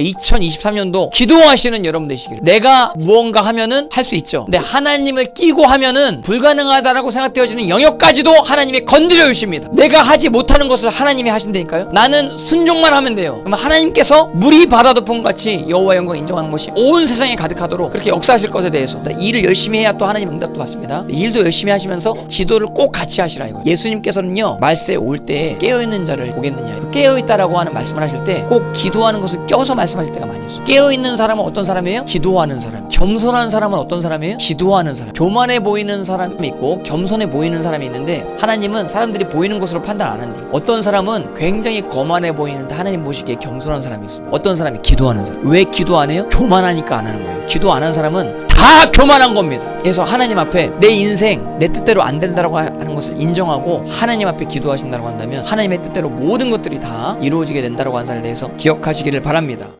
2023년도 기도하시는 여러분 되시길. 내가 무언가 하면은 할 수 있죠. 근데 하나님을 끼고 하면은 불가능하다라고 생각되어지는 영역까지도 하나님이 건드려 주십니다. 내가 하지 못하는 것을 하나님이 하신다니까요. 나는 순종만 하면 돼요. 그러면 하나님께서 물이 바다 덮은 것 같이 여호와 영광 인정하는 것이 온 세상에 가득하도록 그렇게 역사하실 것에 대해서 일을 열심히 해야 또 하나님 응답도 받습니다. 일도 열심히 하시면서 기도를 꼭 같이 하시라 이거예요. 예수님께서는요 말세에 올 때 깨어 있는 자를 보겠느냐. 깨어 있다라고 하는 말씀을 하실 때 꼭 기도하는 것을 껴서 말 씀하실 때가 많이 있어요. 깨어 있는 사람은 어떤 사람이에요? 기도하는 사람. 겸손한 사람은 어떤 사람이에요? 기도하는 사람. 교만해 보이는 사람이 있고 겸손해 보이는 사람이 있는데 하나님은 사람들이 보이는 것으로 판단 안 한대요. 어떤 사람은 굉장히 거만해 보이는데 하나님 보시기에 겸손한 사람이 있어요. 어떤 사람이 기도하는 사람. 왜 기도 안 해요? 교만하니까 안 하는 거예요. 기도 안 하는 사람은 다 교만한 겁니다. 그래서 하나님 앞에 내 인생 내 뜻대로 안 된다라고 하는 것을 인정하고 하나님 앞에 기도하신다고 한다면 하나님의 뜻대로 모든 것들이 다 이루어지게 된다라고 하는 사실에 대해서 기억하시기를 바랍니다.